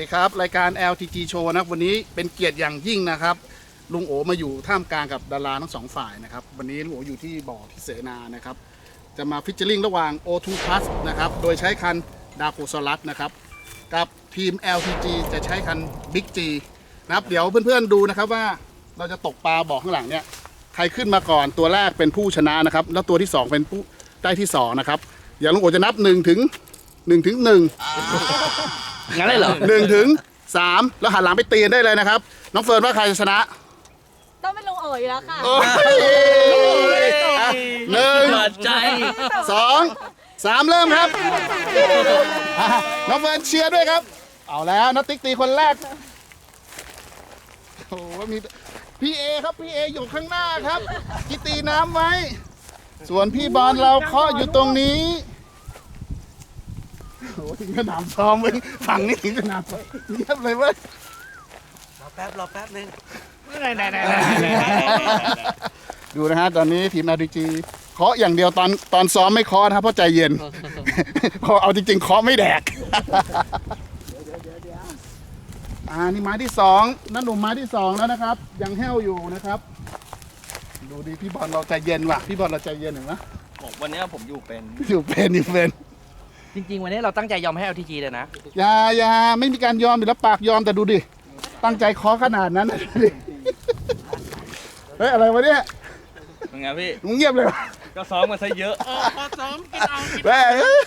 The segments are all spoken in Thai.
ดีครับ รายการ LTG Show นะครับวันนี้เป็นเกียรติอย่างยิ่งนะครับ ลุงโอมาอยู่ท่ามกลางกับดาราทั้งสองฝ่ายนะครับ วันนี้ลุงโออยู่ที่บ่อที่เสนานะครับ จะมาฟิชเชอร์ลิงระหว่าง O2 Plus นะครับ โดยใช้คันดาโ o ซ a ลัสนะครับ กับทีม LTG จะใช้คัน Big G นะครับ เดี๋ยวเพื่อนๆดูนะครับว่าเราจะตกปลาบ่อข้างหลังเนี่ย ใครขึ้นมาก่อนตัวแรกเป็นผู้ชนะนะครับ แล้วตัวที่2เป็นผู้ได้ที่2นะครับ เดี๋ยวลุงโอจะนับ1ถึง1ถึง1งั้ นเลยเหรอหนึ่งถึงสามแล้วหันหลังไปตีกันได้เลยนะครับ น้องเฟิร์นว่าใครจะชนะต้องเป็นลุงเอ๋ยแล้วค่ะโอ้ยอะหนึ่ง เปิดใจ สองสามเริ่มครับอะน้องเฟิร์นเชียร์ด้วยครับ เอาแล้วนัตติ๊กตีคนแรก โอ้โหมีพี่เอครับพี่เออยู่ข้างหน้าครับกิตีน้ำไว้ ส่วนพี่บอลเราเคาะอยู่ตรงนี้ โอ้โหถึงสนามซ้อมเว้ยฝั่งนี้ถึงสนามซ้อมเงียบเลยเว้ยรอแป๊บรอแป๊บนึงดูนะฮะตอนนี้ทีม RDG เคาะอย่างเดียวตอนตอนซ้อมไม่เคาะนะครับเพราะใจเย็น พอเอาจริงๆเคาะไม่แดกอ่านี่ไม้ที่สองนั่นหนุ่มไม้ที่สองแล้วนะครับ ยังแห้วอยู่นะครับ ดูดิพี่บอลเราใจเย็นว่ะ พี่บอลเราใจเย็นเห็นไหมผมวันเนี้ยผมอยู่เป็น อยู่เป็นอยู่เป็น จริง ๆ วันนี้เราตั้งใจยอมให้ LTG เลยนะ อย่าอย่าไม่มีการยอมอยู่แล้วปากยอมแต่ดูดิ ตั้งใจเคาะขนาดนั้นดูดิเฮ้ย อะไรวะเนี่ยเป็นไงพี่ มึงเงียบเลยวะก็ซ้อมมาซะเยอะแม่เอ้ย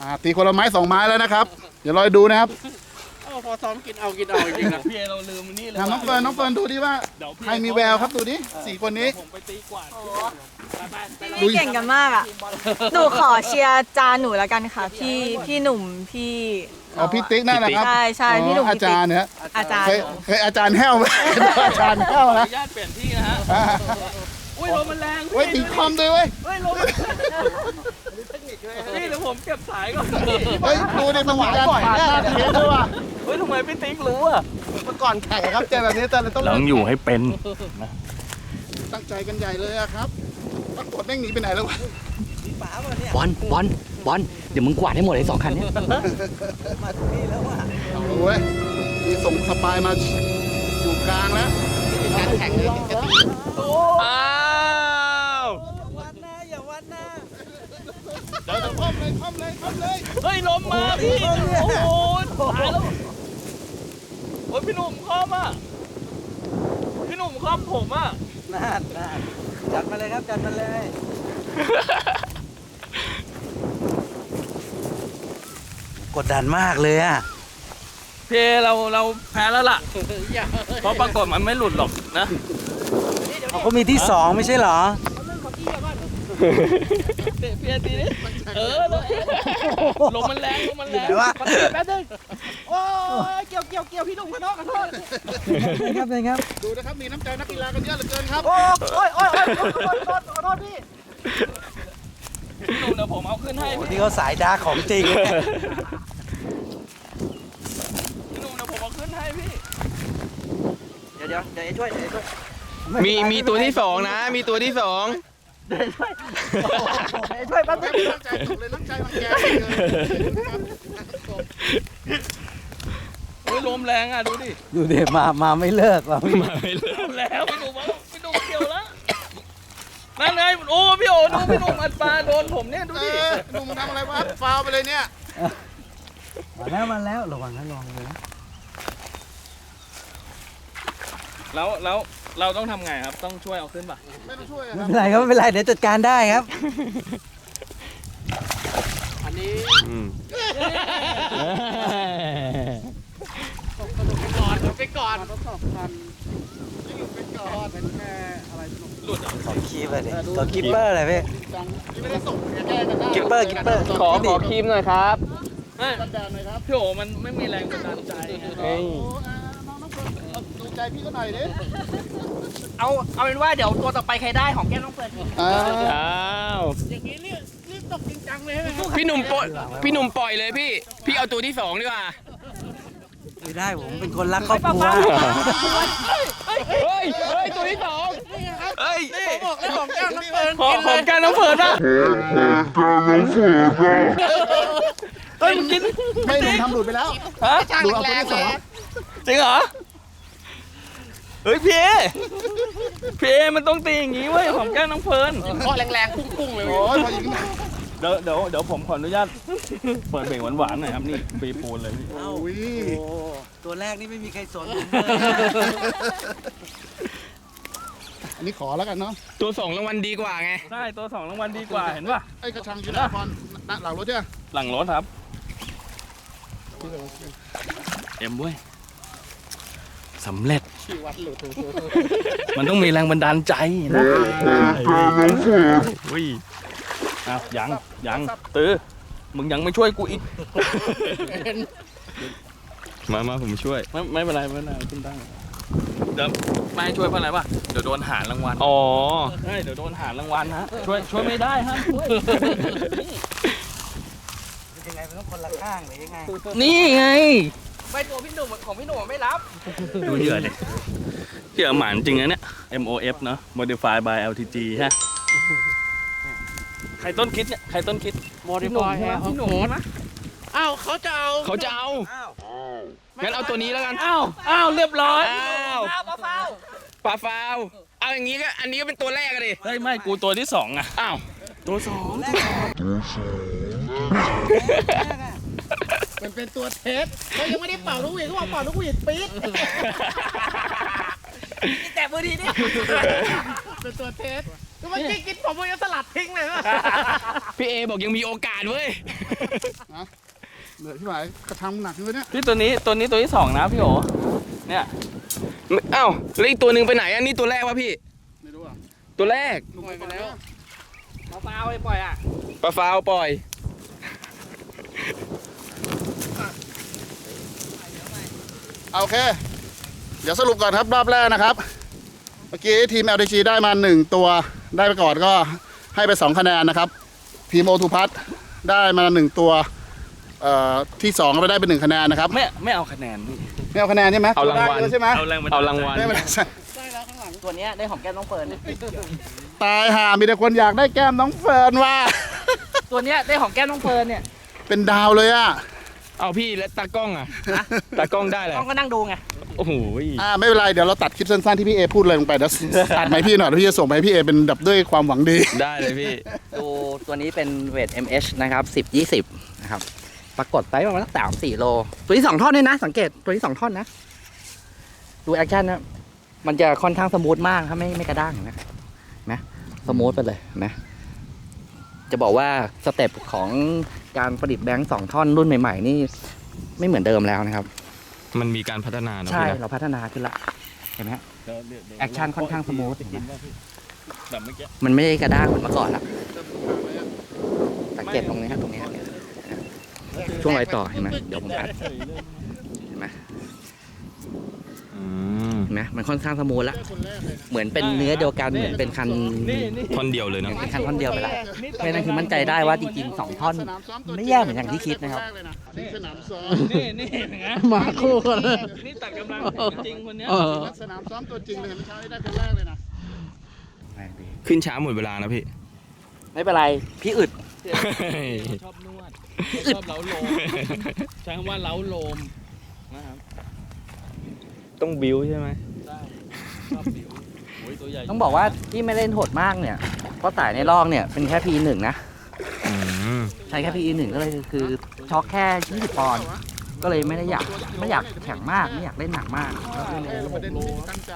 อ่าตีคนละไม้สองไม้แล้วนะครับ เดี๋ยวรอดูนะครับ พอซ้อมกินเอากินเอาจริงนะพี่เอเราลืมนี่เลยอะน้องเฟิร์นน้องเฟิร์นดูดิว่าเดี๋ยวพี่ใครมีแววครับดูดิสี่คนนี้ ผมไปตีกวาดพี่เก่งกันมากอะ หนูขอเชียร์จานหนูแล้วกันค่ะ พี่พี่หนุ่มพี่เอาพี่ติ๊กนั่นแหละครับใช่ใช่พี่หนุ่มอ๋ออาจารย์เนี่ยอาจารย์เคยเคยอาจารย์แห้วไหมอาจารย์แห้วขออนะนุญาตเปลี่ยนที่นะฮะอ่าอุ้ยลมมันแรงเว้ยตีคอมด้วยเว้ยเฮ้ยลมมัน พี่เดี๋ยวผมเก็บสายก่อนเฮ้ยดูดิมันมีการปาดหน้าเทสด้วยว่ะเฮ้ยทำไมพี่ติ๊กรู้อะเมื่อก่อนแข่งครับเจอแบบนี้แต่เราต้องต้องอยู่ให้เป็นตั้งใจกันใหญ่เลยอะครับปรากฏแม่งหนีไปไหนแล้ววะบอลบอลบอลเดี๋ยวมึงกวาดให้หมดเลยสองคันเนี้ยเอาเว้ยมีส่งสปายมาอยู่กลางแล้วการแข่งเลยจะตี อ้าว วันหน้าอย่าวันหน้า เดี๋ยวจะคอมเลยคอมเลยคอมเลยเฮ้ยลมมาพี่ โอ้โหตายแล้วโอ้ยพี่หนุ่มครอบอะ พี่หนุ่มครอบผมอะน่าน่าจัดมาเลยครับจัดมาเลยกดดันมากเลยอะเพเราเราแพ้แล้วล่ะ เพราะปรากฏมันไม่หลุดหรอกนะ เขาก็มีที่สองไม่ใช่เหรอ เตะเพียตีนี่เออลมลมมันแรงลมมันแรงเดี๋ยวว่าขอตีแป๊บนึงโอ้ยเกี่ยวเกี่ยวเกี่ยวพี่หนุ่มขอโทษขอโทษครับเลยครับดูนะครับมีน้ำใจนักกีฬากันเยอะเหลือเกินครับโอ้ยโอ้ยโอ้ยขอโทษขอโทษขอโทษพี่พี่หนุ่มเดี๋ยวผมเอาขึ้นให้โอ้พี่นี่เขาสายดาร์กของจริงพี่หนุ่มเดี๋ยวผมเอาขึ้นให้พี่เดี๋ยวเดี๋ยวเดี๋ยวช่วยเดี๋ยวช่วยมีมีตัวที่สองนะ มีตัวที่สอง เดี๋ยวช่วยแป๊บนึงน้ำใจตกเลยน้ำใจมันแกเลือเกินครับโอ้ยลมแรงอะดูดิดูเดี๋ยวมามาไม่เลิกว่ะมาไม่เลิกแล้วพี่หนุ่มเอาพี่หนุ่มเกี่ยวแล้วนั่นไงโอ้พี่โอดูพี่หนุ่มอัดปลาโดนผมเนี่ยดูดิหนุ่มทำอะไรวะฟาวไปเลยเนี่ยมาแล้วมาแล้วระวังนะระวังเลยนะ แล้วแล้วเราต้องทำไงครับ ต้องช่วยเอาขึ้นป่ะ ไม่ต้องช่วยอะคไม่รับ เป็นไรครับไม่เป็นไรเดี๋ยวจัดการได้ครับอืมขอคีบเลยดิขอกิปเปอร์เลยพี่ จังที่ไม่ได้ส่งแก้กันได้กิปเปอร์กิปเปอร์ ขอขอครีมหน่อยครับ ไม่กันแดดหน่อยครับพี่โอมันไม่มีแรงบันดาลใจไงเฮ้ยโอ้อ่า ใจพี่ก็หน่อยดิเอาเอาเป็นว่าเดี๋ยวตัวต่อไปใครได้ของแก้มน้องเฟิร์นอ่าอ้าวพี่หนุ่มปล่อยพี่หนุ่มปล่อยเลยพี่ พี่เอาตัวที่สองดีกว่าไม่ได้ผมเป็นคนรักครอบครัวเฮ้ยเฮ้ยตัวที่สองเฮ้ยของแก้วน้ำเฟิร์นขอของแก้วน้ำเฟิร์นป่ะเฮ้ฮ้ยมึงกินไม่หนุ่มทำหลุดไปแล้วฮะหลุดเอาตัวที่สองจริงเหรอ เฮ้ยพี่เอพี่เอมันต้องตีอย่างงี้เว้ยหอมแก้มน้องเฟิร์นเคาะแรงๆพุ่งๆเลยโอ้ยพอยิงนะเดี๋ยวเดี๋ยวเดี๋ยวผมขออนุญาตเปิดเพลงหวานๆหน่อยครับนี่ปีปูนเลยพี่เอ้าอุ้ยโอ้ตัวแรกนี่ไม่มีใครสนผมอันนี้ขอแล้วกันเนาะตัวสองรางวัลดีกว่าไง ใช่ตัวสองรางวัลดีกว่าเห็นป่ะไอ้กระชังอยู่หน้าพรหลังรถเนี่ยหลังรถครับ เอ็มเว้ย สำเร็จชื่อวัดหลุดมันต้องมีแรงบันดาลใจนะอุ้ยอ้าวยังยังตื้อมึงยังไม่ช่วยกูอีก มามาผมช่วย ไม่ไม่เป็นไรไม่เป็นไรขึ้นได้เดี๋ยวไม่ให้ช่วยเพราะอะไรวะเดี๋ยวโดนหารางวัลอ๋อใช่เดี๋ยวโดนหารางวัลฮะช่วยช่วยไม่ได้ฮะช่วยยังไงมันต้องคนละข้างหรือยังไงนี่ไง ไม่ตัวพี่หนุ่มของพี่หนุ่มไม่รับ ดูเหยื่อเลยเหยื่อหมานจริงนะเนี่ย MOF เนอะ Modify by LTG ฮะ ใครต้นคิดเนี่ย ใครต้นคิด พี่หนุ่มใช่ไหมพี่หนุ่มนะอ้าวเขาจะเอาเขาจะเอา อ้าวงั้นเอาตัวนี้แล้วกัน อ้าว อ้าว เรียบร้อย อ้าวปลาฟาวปลาฟาว เอาอย่างนี้ก็ อันนี้ก็เป็นตัวแรกอะดิเฮ้ยไม่กูตัวที่สองอะอ้าว ตัวสอง มันเป็นตัวเทสเขายังไม่ได้เป่าลูกหวีดเขาบอกเป่าลูกหวีดปี๊ดแต่มือดีนี่เป็นตัวเทสคือมันกินกินผมมันจะสลัดทิ้งเลยพี่เอบอกยังมีโอกาสเว้ยเหนื่อยพี่หมายกระชังหนักเลยเนี่ยพี่ตัวนี้ตัวนี้ตัวที่สองนะพี่โอเนี่ยอ้าวแล้วอีกตัวหนึ่งไปไหนอันนี้ตัวแรกวะพี่ไม่รู้อะตัวแรกหนุ่มไปแล้วปลาฟาวปล่อย โอเค เดี๋ยวสรุปก่อนครับรอบแรกนะครับ เมื่อกี้ทีม LTG ได้มา 1 ตัวได้ไปก่อนก็ให้ไป 2 คะแนนนะครับ ทีมโอทูพัทได้มา 1 ตัวเอ่อที่2ก็ได้เป็น1คะแนนนะครับไม่ไม่เอาคะแนนพี่ไม่เอาคะแนนใช่ไหมเอารางวัลตัวได้เยอะใช่ไหมเอาแรงบันดเอาลใจรางวัลไม่เป็นไรตัวเนี้ยได้หอมแก้มน้องเฟิร์นตายห่ามีแต่คนอยากได้แก้มน้องเฟิร์นว่า ตัวเนี้ยได้หอมแก้มน้องเฟิร์นเนี่ยเป็นดาวเลยอะ เอาพี่แล้วตากล้องอะตากล้องได้แหละต้องก็นั่งดูไง โอ้โหอ่าไม่เป็นไรเดี๋ยวเราตัดคลิปสั้นๆที่พี่เอพูดเลยลงไปเดี๋ยวตัดไหมาให้พี่หน่อยแล้วพี่จะส่งไปให้พี่เอเป็นแบบด้วยความหวังดี ได้เลยพี่ ดูตัวนี้เป็นเวท MH นะครับ 10 20 นะครับ ปรากฏไปประมาณสักสามสี่โล ตัวที่สองท่อนด้วยนะ สังเกตตัวที่สองท่อนนะ ดูแอคชั่นนะ มันจะค่อนข้างสมูทมากครับไม่ไม่กระด้างนะนะสมูทไปเลยนะ จะบอกว่าสเต็ปของ การประดิษฐ์แบงค์สองท่อนรุ่นใหม่ ๆ นี่ไม่เหมือนเดิมแล้วนะครับ มันมีการพัฒนาเนอะใช่พี่นะเราพัฒนาขึ้นละเห็นไหมฮะเดี๋ยวเดี๋ยวเดี๋ยวแอคชั่นค่อนข้างสมูทจะกินป่ะพี่แบบเมื่อกี้มันไม่ได้กระด้างเหมือนเมื่อก่อนละสังเกตตรงนี้ครับตรงนี้ครับ ช่วงรอยต่อเห็นไหมเดี๋ยวผมอัด เห็นไหมอืมเห็ นไหมมันค่อนข้างสมูทละเหมือนเป็นเนื้อเดียวกันเหมือนเป็นคันนี่นี่ท่อนเดียวเลยเหมืเนาะอนเป็นคันท่อนเดียวไปละเพราะฉะนั้นคือมั่นใจได้ว่าจริงๆสองท่อนไม่แย่เหมือนอย่างที่คิดนะครับนี่สนามซ้อมนี่นี่เห็นไหมมาคู่กันเลยนี่ตัดกำลังจริงคนเนี้ยสนามซ้อมตัวจริงเลยเมื่อเช้าได้คนแรกเลยนะขึ้นช้าหมดเวลานะพี่ ไม่เป็นไร พี่อึดชอบนวดชอบเล้าโลมใช้คำว่าเล้าโลมนะครับ ต้องบิวใช่ไหมได้ชอบบิวโอ้ยตัวใหญ่ต้องบอกว่าที่ไม่เล่นโหดมากเนี่ย เพราะสายในลอกเนี่ยเป็นแค่ P หนึ่งนะ อืมใช้แค่ P หนึ่งก็เลยคือช็อกแค่ 20 ปอนด์ ก็เลยไม่ได้อยากไม่อยากแข็งมาก ไม่อยากเล่นหนักมากประเด็นที่ตั้งใจ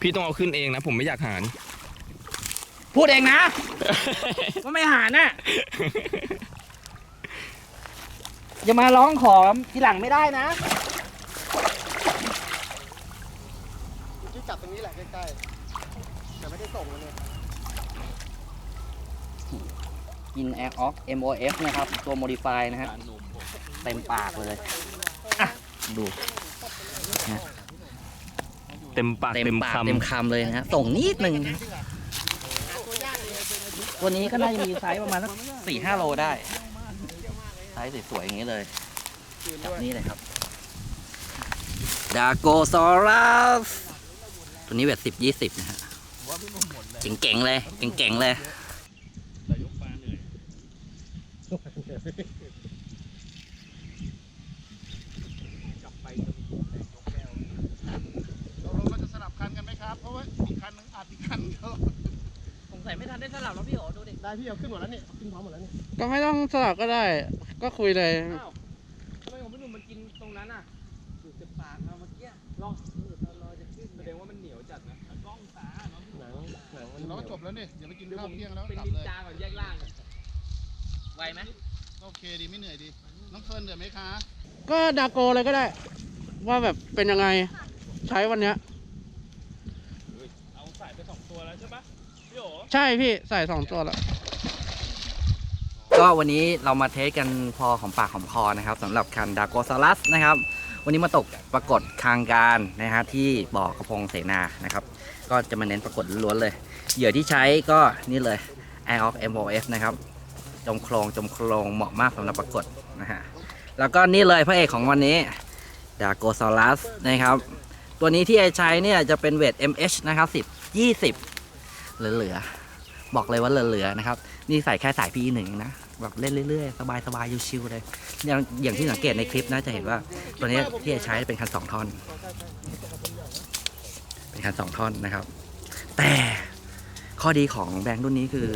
พี่ต้องเอาขึ้นเองนะ ผมไม่อยากหารพูดเองนะ ว่าไม่หาน่ะ อย่ามาร้องขอทีหลังไม่ได้นะที่จับตรงนี้แหละใกล้ๆแต่ไม่ได้ส่งเลยกินแอร์ออก MOF นะครับ ตัว modify นะฮะการนมผมเต็มปากเลยอะดูเต็มปากเต็มเต็มปากคำเต็มคำเลยนะฮะส่งนิดนึงนะตัวนี้ก็น่าจะมีไซส์ประมาณสักสี่ห้าโลได้ ไซส์สวยๆอย่างนี้เลยจับนี่เลยครับดาโกซอรัสตัวนี้เวทสิบยี่สิบนะฮะเก่งๆเลยเก่งๆเลยแต่ยกปลาเหนื่อยเราเราจะสลับคันกันไหมครับเพราะว่าอีกคันนึงอัดอีกคันเดียวสงสัยไม่ทันได้สลับแล้วพี่โอดูดิ ได้พี่เอาขึ้นหมดแล้วนี่เอาขึ้นพร้อมหมดแล้วนี่ ก็ไม่ต้องสลับก็ได้ ก็คุยเลย อ้าวทำไมของพี่หนุ่มมันกินตรงนั้นอะดูดปากเราเมื่อกี้ลองเราจะขึ้นแสดงว่ามันเหนียวจัดนะกล้องตาเนาะหนังหนังมันเราก็จบแล้วนี่อย่าไปกินเดี๋ยวข้าผวมเที่ยงแล้วเป็นกลับนินเลยจาก่อนแยกล่างอะไวไหมก็โอเคดีไม่เหนื่อยดี น้องเฟิร์นเหนื่อยไหมคะก็ดาโกเลยก็ได้ ว่าแบบเป็นยังไง ใช้วันเนี้ย เอาใส่ไปสองตัวแล้วใช่ปะพี่โอใช่พี่ใส่สองตัวแล้ว ก็วันนี้เรามาเทสกันพอของปากของคอนะครับสำหรับคันดาโกซาลัสนะครับ วันนี้มาตกปรากฏคางการนะฮะที่บ่อกระพงเสนานะครับ ก็จะมาเน้นปรากฏล้วนเลย เหยื่อที่ใช้ก็นี่เลย Air of MOF นะครับ จมโครงจมโครงเหมาะมากสำหรับปรากฏนะฮะแล้วก็นี่เลยพระเอกของวันนี้ดาโกซาลัสนะครับ ตัวนี้ที่ไอใช้เนี่ยจะเป็นเวท MH นะครับ10 20 เหลือๆบอกเลยว่าเหลือๆนะครับ นี่ใส่แค่สาย PE หนึ่งนะ แบบเล่นเรื่อยๆ สบายๆชิวๆเลย อย่างอย่างที่สังเกตในคลิปนะจะเห็นว่า ตัวนี้ที่ใช้เป็นคันสองท่อน เป็นคันสองท่อนนะครับ แต่ข้อดีของแบงค์รุ่นนี้คือ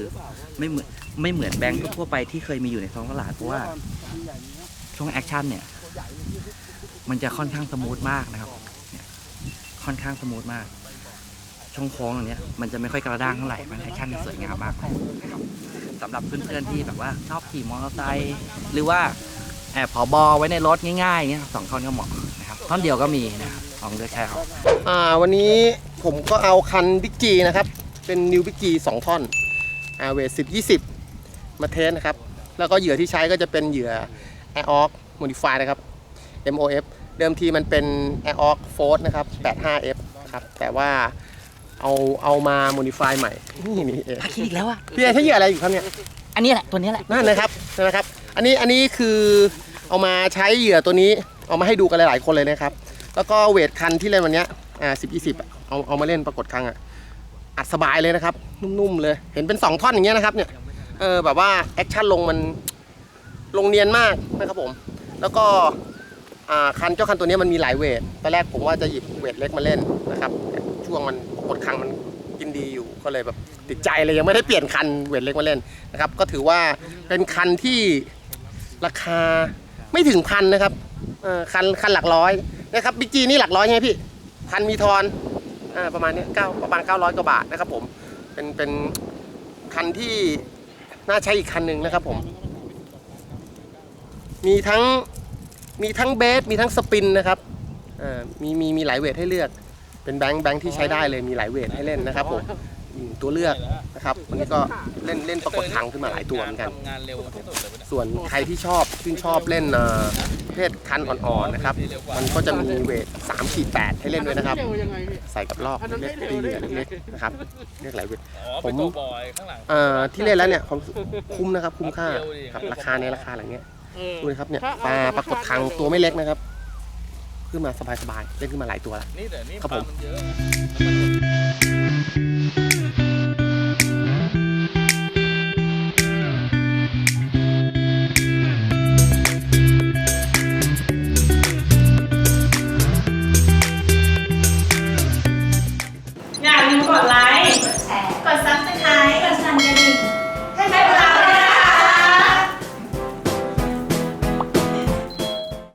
ไม่เหมือนไม่เหมือนแบงค์ทั่วไปที่เคยมีอยู่ในท้องตลาดเพราะว่าช่วงแอคชั่นเนี่ย มันจะค่อนข้างสมูทมากนะครับค่อนข้างสมูทมาก ช่องโค้งตรงนี้มันจะไม่ค่อยกระด้างเท่าไหร่ มันแอคชั่นสวยงามมากนะครับ สำหรับเพื่อนๆที่แบบว่าชอบขี่มอเตอร์ไซค์หรือว่าแอบผอบอไว้ในรถง่ายๆเงี้ยสองท่อนก็เหมาะนะครับท่อนเดียวก็มีนะครับลองเลือกใช้เอาอ่าวันนี้ผมก็เอาคันบิ๊กจีนะครับ เป็นนิวบิ๊กจีสองท่อนอาเวทสิบยี่สิบมาเทสนะครับ แล้วก็เหยื่อที่ใช้ก็จะเป็นเหยื่อ Air o x Modify นะครับ MOF เดิมทีมันเป็น Air o x Force นะครับ 85F ครับแต่ว่า เอาเอามา Modify ใหม่นี่นี่เองถ้าคิดอีกแล้วอะพี่เอใช้เหยื่ออะไรอยู่ครับเนี่ยอันนี้แหละตัวนี้แหละ นั่นนะครับนะครับ อันนี้อันนี้คือเอามาใช้เหยื่อตัวนี้เอามาให้ดูกันหลายๆคนเลยนะครับ แล้วก็เวทคันที่เล่นวันเนี้ยอ่าสิบยี่สิบเอาเอามาเล่นปรากฏครั้งอะอัดสบายเลยนะครับ นุ่มๆเลย เห็นเป็น 2 ท่อนอย่างเงี้ยนะครับเนี่ยเออแบบว่าแอคชั่นลงมันลงเนียนมากนะครับผม แล้วก็อ่าคันเจ้าคันตัวเนี้ยมันมีหลายเวทตอนแรกผมว่าจะหยิบเวทเล็กมาเล่นนะครับแต่ช่ วงมันกฏครั้งมันกินดีอยู่ก็เลยแบบติดใจเลยยังไม่ได้เปลี่ยนคันเวทเล็กมาเล่นนะครับ ก็ถือว่าเป็นคันที่ราคาไม่ถึงพันนะครับคันคันหลักร้อยนะครับบิ๊กจีนี่หลักร้อยใช่ไหมพี่พันมีทอนอประมาณนี้เก้าประมาณ900กว่าบาทนะครับผมเป็นเป็นคันที่น่าใช้อีกคันหนึ่งนะครับผม มีทั้งมีทั้งเบสมีทั้งสปินนะครับมีมีมีหลายเวทให้เลือก เป็นแบงค์แบงค์ที่ใช้ได้เลยมีหลายเวทให้เล่นนะครับผมอืมตัวเลือกนะครับวันนี้ก็เล่นเล่นปรากฏทางขึ้นมาหลายตัวเหมือนกัน ทำงานเร็วที่สุดเลยปะเนี่ยส่วนใครที่ชอบชื่นชอบเล่นเอ่อประเภทคันอ่อนๆนะครับ มันก็จะมีเวท3ขีด8ให้เล่นด้วยนะครับใส่กับลอกเล็กๆตีเหยื่อเล็กๆนะครับเรียกหลายเวท อ๋อผมเป็นตัวบอยข้างหลังเอ่อที่เล่นแล้วเนี่ยความคุ้มนะครับคุ้มค่าเดียวดิครับราคาในราคาอะไรเงี้ยเออ ดูนะครับเนี่ยปลาปรากฏทางตัวไม่เล็กนะครับ ขึ้นมาสบายๆเล่นขึ้นมาหลายตัวแล้วนี่แต่นี่ครับปผลามมันเยอะ